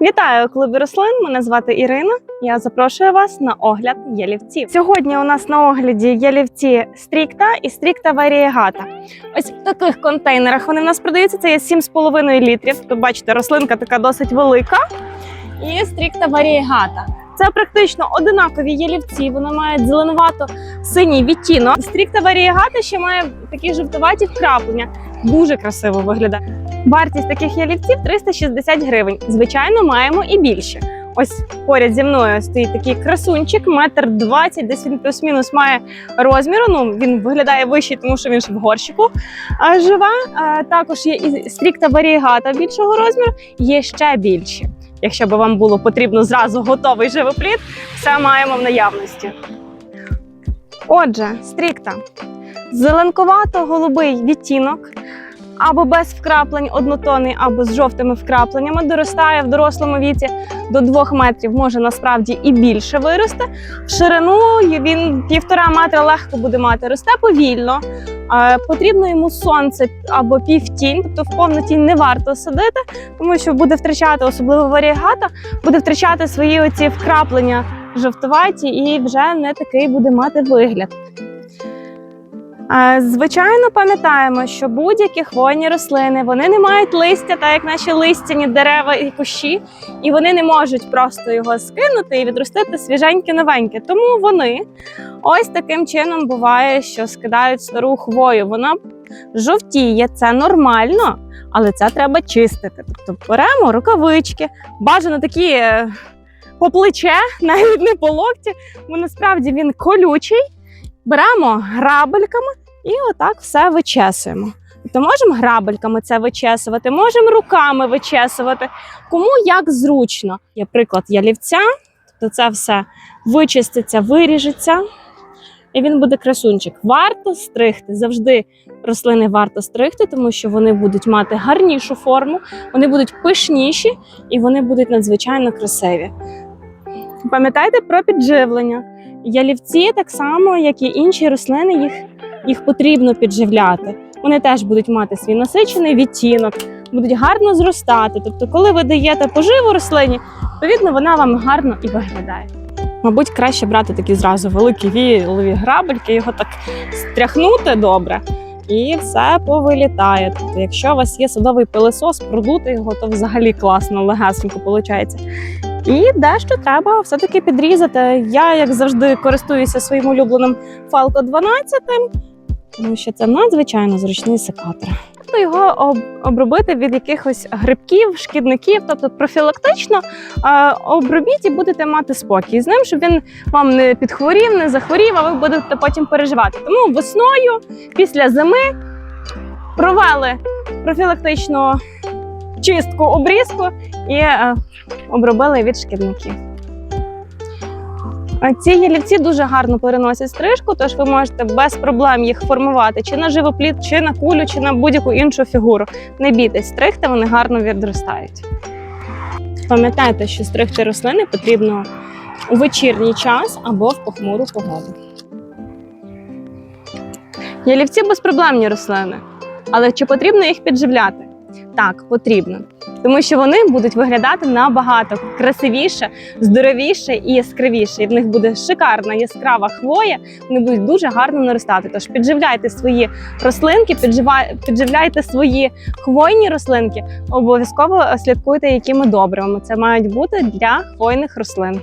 Вітаю клубі рослин. Мене звати Ірина. Я запрошую вас на огляд ялівців. Сьогодні у нас на огляді ялівці стрікта і стрікта варієгата. Ось в таких контейнерах вони в нас продаються. Це є 7,5 літрів. Ви бачите, рослинка така досить велика. І стрікта варієгата. Це практично одинакові ялівці. Вони мають зеленувато синій відтінок. Стрікта варієгата ще має такі жовтуваті вкраплення. Дуже красиво виглядає. Вартість таких ялівців 360 гривень. Звичайно, маємо і більше. Ось поряд зі мною стоїть такий красунчик, метр двадцять, десь він плюс-мінус має розміру. Ну він виглядає вищий, тому що він ж в горщику живе. Також є і стрікта варієгата більшого розміру, є ще більші. Якщо б вам було потрібно зразу готовий живоплід, все маємо в наявності. Отже, стрікта. Зеленкувато-голубий відтінок, або без вкраплень однотонний, або з жовтими вкрапленнями. Доростає в дорослому віці до 2 метрів, може насправді і більше вирости. В ширину він півтора метра легко буде мати. Росте повільно. Е, Потрібно йому сонце або півтінь, тобто в повну тінь не варто садити, тому що буде втрачати, особливо варієгата, буде втрачати свої оці вкраплення жовтуваті і вже не такий буде мати вигляд. Звичайно, пам'ятаємо, що будь-які хвойні рослини вони не мають листя, так як наші листяні дерева і кущі, і вони не можуть просто його скинути і відростити свіженьке новеньке. Тому вони ось таким чином буває, що скидають стару хвою. Вона жовтіє, це нормально, але це треба чистити. Тобто беремо рукавички, бажано такі. е, По плече, навіть не по локті, бо насправді він колючий. Беремо грабельками і отак все вичесуємо. Тобто можемо грабельками це вичесувати, можемо руками вичесувати. Кому як зручно. Є приклад ялівця, тобто це все вичиститься, виріжеться, і він буде красунчик. Варто стригти. Завжди рослини варто стригти, тому що вони будуть мати гарнішу форму, вони будуть пишніші і вони будуть надзвичайно красиві. Пам'ятайте про підживлення. Ялівці, так само, як і інші рослини, їх, їх потрібно підживляти. Вони теж будуть мати свій насичений відтінок, будуть гарно зростати. Тобто, коли ви даєте поживу рослині, відповідно вона вам гарно і виглядає. Мабуть, краще брати такі зразу великі віялові грабельки, його так стряхнути добре. І все повилітає. Тобто, якщо у вас є садовий пилесос, продути його, то взагалі класно, легесенько виходить. І дещо треба все-таки підрізати. Я, як завжди, користуюся своїм улюбленим Falco 12, тому що це надзвичайно зручний секатор. Тобто його об- обробити від якихось грибків, шкідників, тобто профілактично обробіть і будете мати спокій з ним, щоб він вам не підхворів, не захворів, а ви будете потім переживати. Тому весною, після зими, провели профілактичну чистку, обрізку і е, обробили від шкідників. Ці ялівці дуже гарно переносять стрижку, тож ви можете без проблем їх формувати чи на живоплід, чи на кулю, чи на будь-яку іншу фігуру. Не бійтесь, стригти вони гарно відростають. Пам'ятайте, що стригти рослини потрібно у вечірній час або в похмуру погоду. Ялівці безпроблемні рослини. Але чи потрібно їх підживляти? Так, потрібно. Тому що вони будуть виглядати набагато красивіше, здоровіше і яскравіше. І в них буде шикарна яскрава хвоя. Вони будуть дуже гарно наростати. Тож підживляйте свої рослинки, підживляйте свої хвойні рослинки. Обов'язково слідкуйте, якими добривами це мають бути для хвойних рослин.